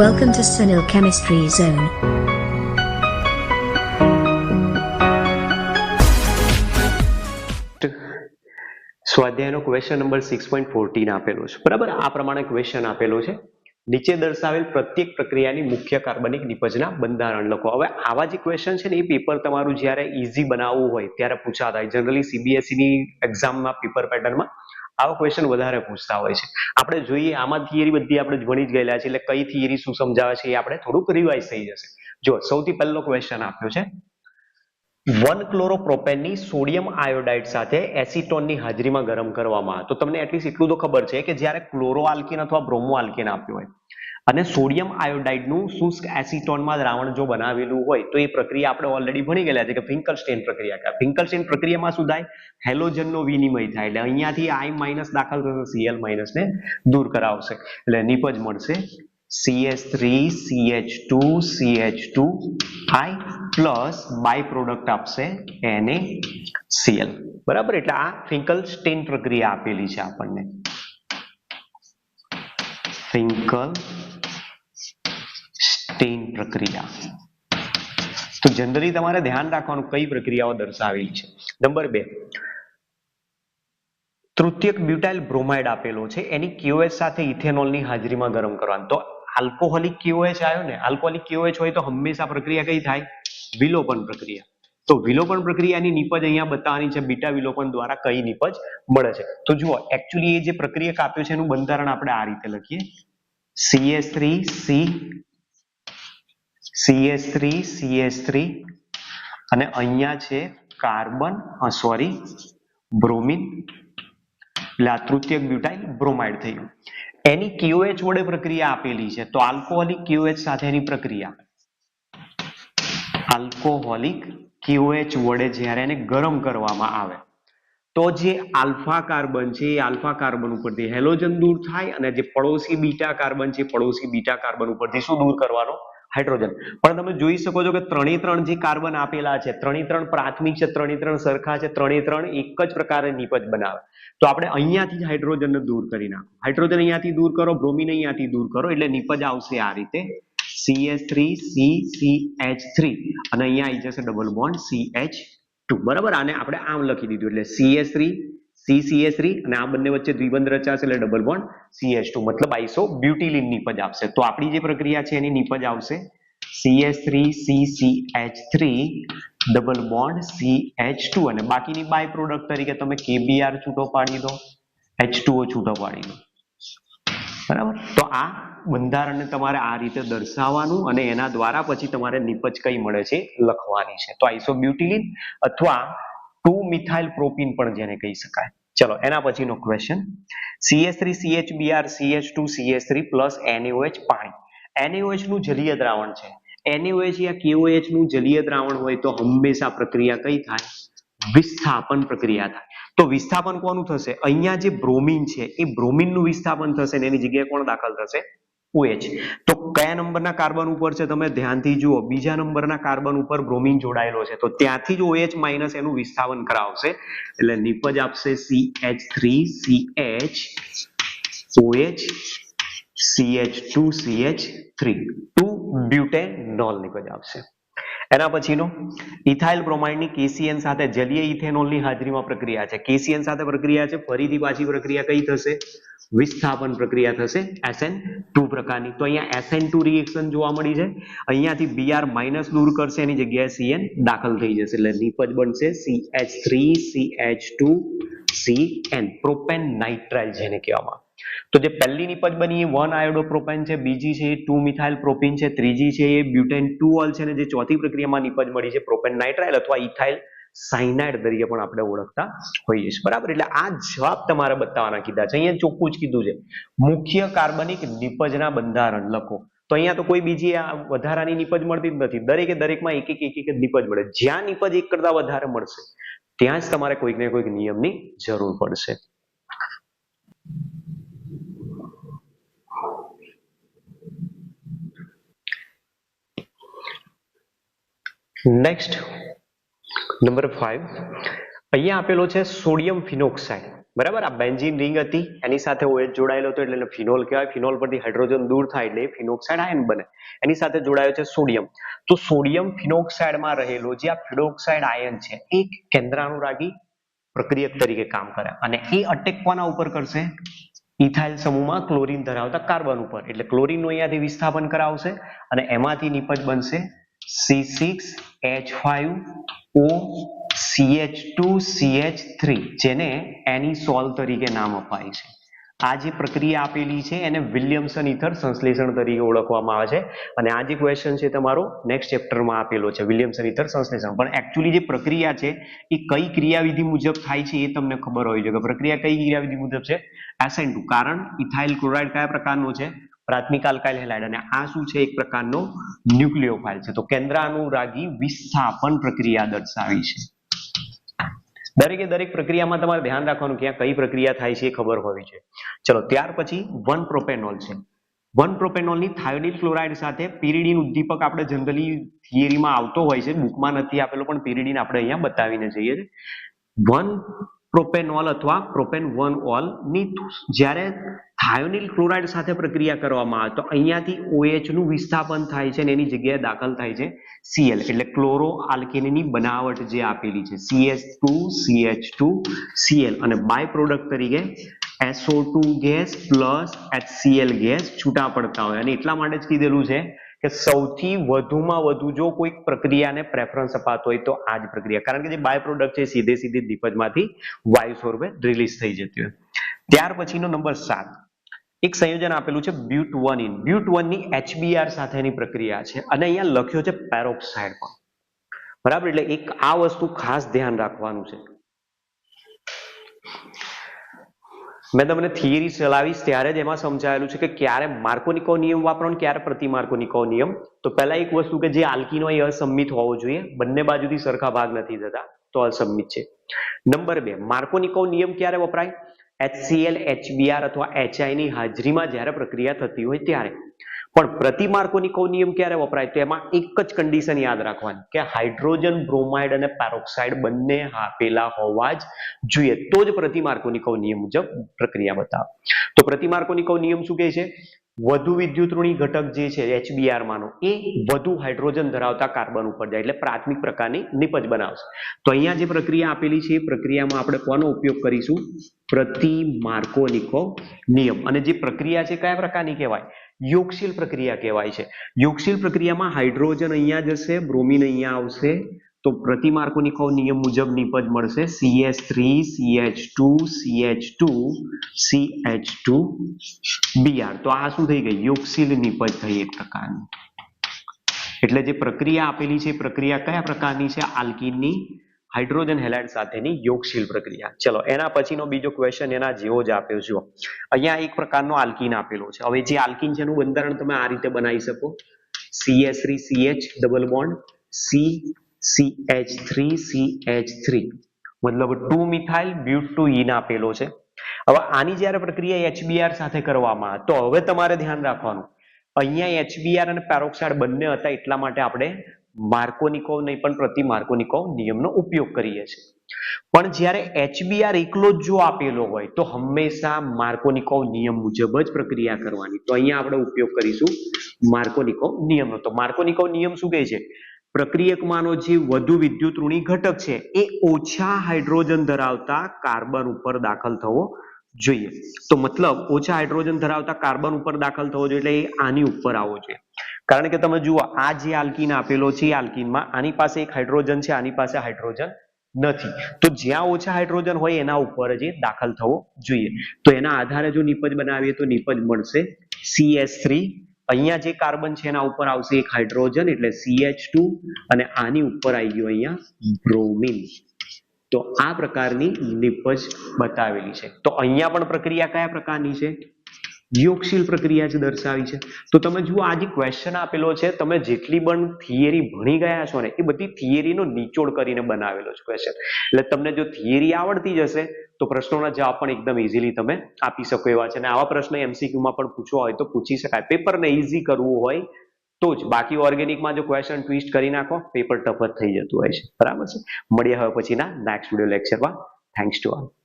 Welcome to Sunil Chemistry Zone. સ્વાધ્યાયનો question number six point fourteen આપેલો છે. બરાબર? આ પ્રમાણે ક્વેશ્ચન આપેલો છે. નીચે દર્શાવેલ પ્રત્યેક પ્રક્રિયાની મુખ્ય કાર્બનિક નિપજના બંધારણ લખો. હવે આવા જે ક્વેશ્ચન છે ને, એ પેપર તમારું જ્યારે ઇઝી બનાવવું હોય, ત્યારે પૂછાતા હોય. જનરલી સીબીએસઈની એક્ઝામમાં પેપર પેટર્નમાં આવા ક્વેશ્ચન વધારે પૂછતા હોય છે. આપણે જોઈએ, આમાં થિયરી બધી આપણે ભણી જ ગયેલા છે એટલે કઈ થિયરી શું સમજાવે છે એ આપણે થોડુંક રિવાઇઝ થઈ જશે. જો સૌથી પહેલો ક્વેશ્ચન આપ્યો છે. વન ક્લોરોપ્રોપેનની સોડિયમ આયોડાઇડ સાથે એસિટોનની હાજરીમાં ગરમ કરવામાં તો તમને એટલીસ્ટ એટલું તો ખબર છે કે જ્યારે ક્લોરો આલ્કિન અથવા બ્રોમો આલ્કિન આપ્યું હોય, અને સોડિયમ આયોડાઇડનું શુષ્ક એસિટોનમાં દ્રાવણ જો બનાવેલું હોય, તો એ પ્રક્રિયા આપણે ઓલરેડી ભણી ગયેલા છે કે ફિંકલસ્ટેન પ્રક્રિયા ફિંકલસ્ટેન પ્રક્રિયામાં શું થાય? હેલોજનનો વિનિમય થાય. એટલે અહીંયાથી આઈ માઇનસ દાખલ થશે સીએલ માઇનસને દૂર કરાવશે. એટલે નિપજ મળશે. CH3 CH2 CH2 I plus by product આપશે એને સીએલ બરાબર? એટલે આ ફિંકલ સ્ટેન પ્રક્રિયા આપેલી છે આપણને. ફિંકલ સ્ટેન પ્રક્રિયા. તો જનરલી તમારે ધ્યાન રાખવાનું કઈ પ્રક્રિયાઓ દર્શાવેલી છે. નંબર બે. તૃતીયક બ્યુટાઇલ બ્રોમાઇડ આપેલો છે. એની QH સાથે ઇથેનોલની હાજરીમાં ગરમ કરવાનું. તો આલ્કોહોલિક QH આવ્યો ને? આલ્કોહોલિક QH હોય તો હંમેશા પ્રક્રિયા કઈ થાય? વિલોપન પ્રક્રિયા. તો વિલોપન પ્રક્રિયાની નિપજ અહીંયા બતાવવાની છે, બીટા વિલોપન દ્વારા કઈ નિપજ મળે છે. તો જુઓ એકચ્યુઅલી એ જે પ્રક્રિયક આપ્યો છે એનું બંધારણ આપણે આ રીતે લખીએ. CH3C CH3 CH3 અને અહીંયા છે કાર્બન સોરી બ્રોમિન, એટલે આ તૃતીયક બ્યુટાઇલ બ્રોમાઇડ થયું એની QH વડે પ્રક્રિયા આપેલી છે. તો આલ્કોહોલિક ક્યુએચ સાથેની પ્રક્રિયા. આલ્કોહોલિક ક્યુએચ વડે જ્યારે એને ગરમ કરવામાં આવે, તો જે આલ્ફા કાર્બન છે એ આલ્ફા કાર્બન ઉપરથી હેલોજન દૂર થાય અને જે પડોશી બીટા કાર્બન છે પડોશી બીટા કાર્બન ઉપરથી શું દૂર કરવાનો? હાઇડ્રોજન. પણ તમે જોઈ શકો છો કે ત્રણે ત્રણ જે કાર્બન આપેલા છે, ત્રણે ત્રણ પ્રાથમિક છે, ત્રણે ત્રણ સરખા છે, ત્રણે ત્રણ એક જ પ્રકારે નિપજ બનાવે. તો આપણે અહીંયાથી જ હાઇડ્રોજનને દૂર કરી નાખો. હાઇડ્રોજન અહીંયાથી દૂર કરો, બ્રોમિન અહીંયાથી દૂર કરો, એટલે નિપજ આવશે આ રીતે CH3 CCH3 અને અહીંયા આવી જશે ડબલ બોન્ડ CH2 બરાબર? આને આપણે આમ લખી દીધું એટલે CH3 CCH3 અને આ બંને વચ્ચે દ્વિબંધ રચાશે એટલે ડબલ બોન્ડ CH2 મતલબ આઈસો બ્યુટિલિન નિપજ આપશે. તો આપણી જે પ્રક્રિયા છે એની નિપજ આવશે CH3 CCH3 double bond CH2 અને બાકીની બાય પ્રોડક્ટ તરીકે તમે KBr છૂટો પાડી દો H2O છૂટો પાડી દો. બરાબર? તો આ બંધારણને તમારે આ રીતે દર્શાવવાનું અને એના દ્વારા પછી તમારે નિપજ કઈ મળે છે લખવાની છે. તો આઇસોબ્યુટિલિન અથવા ટુ મિથાઇલ પ્રોપીન પણ જેને કહી શકાય. ચલો, એના પછીનો question CH3 CHBr CH2 CH3 plus NaOH પાણી. NaOH નું જલીય દ્રાવણ છે. NaOH યા કેઓએચનું જલીય દ્રાવણ હોય તો હંમેશા પ્રક્રિયા કઈ થાય? વિસ્થાપન પ્રક્રિયા થાય. તો વિસ્થાપન કોનું થશે? અહીંયા જે બ્રોમિન છે, એ બ્રોમિનનું વિસ્થાપન થશે ને એની જગ્યાએ કોણ દાખલ થશે? OH તો કયા નંબરના કાર્બન ઉપર છે તમે ધ્યાનથી જુઓ. બીજા નંબરના કાર્બન ઉપર બ્રોમિન જોડાયેલો છે. તો ત્યાંથી જ OH માઇનસ એનું વિસ્થાપન કરાવશે. એટલે નિપજ આપશે CH3CH OH CH2CH3 two butanol નિપજ આપશે. એના પછીનો, ઇથાઇલ બ્રોમાઇડની કેસીએન સાથે જલીય ઇથેનોલની હાજરીમાં પ્રક્રિયા છે. કેસીએન સાથે પ્રક્રિયા છે. ફરીથી પાછી પ્રક્રિયા કઈ થશે? વિસ્થાપન પ્રક્રિયા થશે એસએન ટુ પ્રકારની. તો અહીંયા એસએન ટુ રિએક્શન જોવા મળી છે. અહીંયાથી બીઆર માઇનસ દૂર કરશે, એની જગ્યાએ સીએન દાખલ થઈ જશે. એટલે નિપજ બનશે CH3 CH2 Cn propane nitrile જેને કહેવામાં તો જે પહેલી નિપજ બની, એ વન આયોડોપ્રોપેન છે, બીજી છે, એ ટુ મિથાઇલ પ્રોપીન છે, ત્રીજી છે, એ બ્યુટેન ટુ ઓલ છે, અને જે ચોથી પ્રક્રિયામાં નિપજ મળી છે પ્રોપેન નાઇટ્રાઇલ અથવા ઇથાઇલ સાયનાઇડ તરીકે પણ આપણે ઓળખતા હોઈએ છીએ. બરાબર? એટલે આ જવાબ તમારે બતાવવાના કીધા છે. અહીંયા ચોખ્ખું જ કીધું છે. મુખ્ય કાર્બનિક નિપજના બંધારણ લખો. તો અહીંયા તો કોઈ બીજી આ વધારાની નિપજ મળતી જ નથી. દરેકે દરેકમાં એક એક એક એક જ નિપજ મળે. જ્યાં નિપજ એક કરતા વધારે મળશે, ત્યાં જ તમારે કોઈક ને કોઈક નિયમની જરૂર પડશે. નેક્સ્ટ નંબર ફાઈવ અહીંયા આપેલો છે સોડિયમ ફિનોક્સાઇડ બરાબર? આ બેન્ઝીન રિંગ હતી. એની સાથે ઓએચ જોડાયેલો હતો એટલે ફિનોલ કહેવાય. ફિનોલ પરથી હાઇડ્રોજન દૂર થાય એટલે ફિનોક્સાઇડ આયન બને. એની સાથે જોડાયો છે સોડિયમ તો સોડિયમ ફિનોક્સાઇડમાં રહેલો જે આ ફિનોક્સાઇડ આયન છે, એ એક કેન્દ્રાનુરાગી પ્રક્રિયક તરીકે કામ કરે. અને એ અટેક કોના ઉપર કરશે ઇથાઇલ સમૂહમાં ક્લોરીન ધરાવતા કાર્બન ઉપર. એટલે ક્લોરીનનું અહીંયાથી વિસ્થાપન કરાવશે અને એમાંથી નિપજ બનશે C six H five O CH two CH three જેને એનિસોલ તરીકે નામ અપાય છે. આ જે પ્રક્રિયા આપેલી છે, એને વિલિયમસન ઇથર સંશ્લેષણ તરીકે ઓળખવામાં આવે છે. અને આ જે ક્વેશ્ચન છે, તમારો નેક્સ્ટ ચેપ્ટરમાં આપેલો છે, વિલિયમસન ઇથર સંશ્લેષણ. પણ એકચ્યુઅલી જે પ્રક્રિયા છે, એ કઈ ક્રિયાવિધિ મુજબ થાય છે, એ તમને ખબર હોવી જોઈએ પ્રક્રિયા કઈ ક્રિયાવિધિ મુજબ છે? S N two. કારણ ઇથાઇલ ક્લોરાઇડ કયા પ્રકારનો છે? પ્રાથમિક આલ્કાઇલ હેલાઇડ અને આ શું છે? એક પ્રકારનો ન્યુક્લિયોફાઇલ છે. તો કેન્દ્રાનુરાગી વિસ્થાપન પ્રક્રિયા દર્શાવી છે. દરેકે દરેક પ્રક્રિયામાં તમારે ધ્યાન રાખવાનું કે આ કઈ પ્રક્રિયા થાય છે એ ખબર હોવી જોઈએ. ચલો, ત્યાર પછી વન પ્રોપેનોલ છે. વન પ્રોપેનોલની થાયોડિલ ક્લોરાઇડ સાથે પિરિડીન ઉદ્દીપક આપણે જનરલી થિયરીમાં આવતો હોય છે. બુકમાં નથી આપેલો, પણ પિરિડીન આપણે અહીંયા બતાવીને જઈએ છીએ. વન પ્રોપેનોલ અથવા પ્રોપેન વન ઓલની જ્યારે થાયોનિલ ક્લોરાઇડ સાથે પ્રક્રિયા કરવામાં આવે તો અહીંયાથી OH નું વિસ્થાપન થાય છે અને એની જગ્યાએ દાખલ થાય છે Cl એટલે ક્લોરો આલ્કેનની બનાવટ જે આપેલી છે. CH2 CH2 Cl અને બાય પ્રોડક્ટ તરીકે SO2 gas plus HCl gas છૂટા પડતા હોય અને એટલા માટે જ કીધેલું છે કે સૌથી વધુમાં વધુ જો કોઈક પ્રક્રિયાને પ્રેફરન્સ અપાતો હોય તો આ જ પ્રક્રિયા. કારણ કે જે બાય પ્રોડક્ટ છે સીધે સીધી દીપજમાંથી વાયુ સ્વરૂપે રિલીઝ થઈ જતી હોય. ત્યાર પછીનો નંબર સાત. એક સંયોજન આપેલું છે બ્યુટ વન ઇન બ્યુટ વનની HBr સાથેની પ્રક્રિયા છે અને અહીંયા લખ્યો છે પેરોક્સાઇડ પણ. બરાબર? એટલે એક આ વસ્તુ ખાસ ધ્યાન રાખવાનું છે. મેં તમને થિયરી ચલાવીશ ત્યારે જ એમાં સમજાયેલું છે કે ક્યારે માર્કોનિકો નિયમ વાપરો ને ક્યારે પ્રતિમાર્કોનિકો નિયમ. તો પહેલા એક વસ્તુ કે જે આલ્કીનો એ અસંમિત હોવો જોઈએ, બંને બાજુથી સરખા ભાગ નથી થતા, તો અસંમિત છે. નંબર બે, માર્કોનિકો નિયમ ક્યારે વપરાય? HCl HBr અથવા HI ની હાજરીમાં જ્યારે પ્રક્રિયા થતી હોય ત્યારે. પણ પ્રતિમાર્કોનિકો નિયમ ક્યારે વપરાય? તો એમાં એક જ કન્ડિશન યાદ રાખવાની કે હાઇડ્રોજન બ્રોમાઇડ અને પેરોક્સાઇડ બંને આપેલા હોવા જ જોઈએ. તો જ પ્રતિમાર્કોનિકો નિયમ મુજબ પ્રક્રિયા બતાવે. તો પ્રતિમાર્કોનિકો નિયમ શું કહે છે? વધુ વિદ્યુતઋણી ઘટક જે છે HBr માનો, એ વધુ હાઇડ્રોજન ધરાવતા કાર્બન ઉપર જાય એટલે પ્રાથમિક પ્રકારની નિપજ બનાવશે. તો અહીંયા જે પ્રક્રિયા આપેલી છે, એ પ્રક્રિયામાં આપણે કોનો ઉપયોગ કરીશું? પ્રતિ માર્કોનિકો નિયમ. અને જે પ્રક્રિયા છે, કયા પ્રકારની કહેવાય? યોગશીલ પ્રક્રિયા કહેવાય છે. યોગશીલ પ્રક્રિયામાં હાઇડ્રોજન અહીંયા જશે, બ્રોમિન અહીંયા આવશે તો પ્રતિમાર્કોનિકો નિયમ મુજબ નિપજ મળશે. CH3 CH2 CH2 CH2 Br તો આ શું થઈ ગઈ? યોગશીલ નિપજ થઈ એક પ્રકારની. એટલે જે પ્રક્રિયા આપેલી છે પ્રક્રિયા કયા પ્રકારની છે? આલ્કીનની હાઇડ્રોજન હેલાઇડ સાથેની યોગશીલ પ્રક્રિયા. ચલો, એના પછીનો બીજો ક્વેશ્ચન એના જેવો જ આપ્યો. છે અહીંયા એક પ્રકારનો આલ્કીન આપેલો છે. હવે જે આલ્કીન છે એનું બંધારણ તમે આ રીતે બનાવી શકો. CH three CH double bond C CH3CH3 મતલબ two methyl but two ene આપેલો છે. હવે આની જ્યારે પ્રક્રિયા HBr સાથે કરવામાં તો હવે તમારે ધ્યાન રાખવાનું. અહીંયા HBr અને પેરોક્સાઇડ બંને હતા, એટલા માટે આપણે માર્કોનિકો નહીં, પણ પ્રતિ માર્કોનિકો નિયમનો ઉપયોગ કરીએ છીએ. પણ જ્યારે HBr એકલો જ જો આપેલો હોય, તો હંમેશા માર્કોનિકો નિયમ મુજબ જ પ્રક્રિયા કરવાની. તો અહીંયા આપણે ઉપયોગ કરીશું માર્કોનિકો નિયમનો. તો માર્કોનિકો નિયમ શું કહે છે? પ્રક્રિયકમાંનો જે વધુ વિદ્યુત ઋણી ઘટક છે, એ ઓછા હાઇડ્રોજન ધરાવતા કાર્બન ઉપર દાખલ થવો જોઈએ. તો મતલબ ઓછા હાઇડ્રોજન ધરાવતા કાર્બન ઉપર દાખલ થવો જોઈએ એટલે એ આની ઉપર આવવો જોઈએ. કારણ કે તમે જુઓ, આ જે આલ્કીન આપેલો છે આલ્કીનમાં આની પાસે એક હાઇડ્રોજન છે, આની પાસે હાઇડ્રોજન નથી. તો જ્યાં ઓછા હાઇડ્રોજન હોય, એના ઉપર જ દાખલ થવો જોઈએ. તો એના આધારે જો નિપજ બનાવીએ તો નિપજ મળશે CS3 અહીંયા જે કાર્બન છે એના ઉપર આવશે એક હાઇડ્રોજન એટલે CH2 અને આની ઉપર આવી ગયો અહીંયા બ્રોમિન. તો આ પ્રકારની નિપજ બતાવેલી છે. તો અહીંયા પણ પ્રક્રિયા કયા પ્રકારની છે? યોગશીલ પ્રક્રિયા જ દર્શાવી છે. તો તમે જુઓ, આ જે ક્વેશ્ચન આપેલો છે, તમે જેટલી પણ થિયરી ભણી ગયા છો ને, એ બધી થિયરીનો નિચોડ કરીને બનાવેલો છે ક્વેશ્ચન એટલે તમને જો થિયરી આવડતી જશે, તો પ્રશ્નોના જવાબ પણ એકદમ ઇઝીલી તમે આપી શકો એવા છે. અને આવા પ્રશ્ન એમસીક્યુમાં પણ પૂછવા હોય તો પૂછી શકાય. પેપરને ઇઝી કરવું હોય તો જ. બાકી ઓર્ગેનિકમાં જો ક્વેશ્ચન ટ્વિસ્ટ કરી નાખો પેપર ટફ જ થઈ જતું હોય છે. બરાબર છે? મળીએ હવે પછીના નેક્સ્ટ વીડિયો લેક્ચરમાં થેન્ક્સ ટુ ઓલ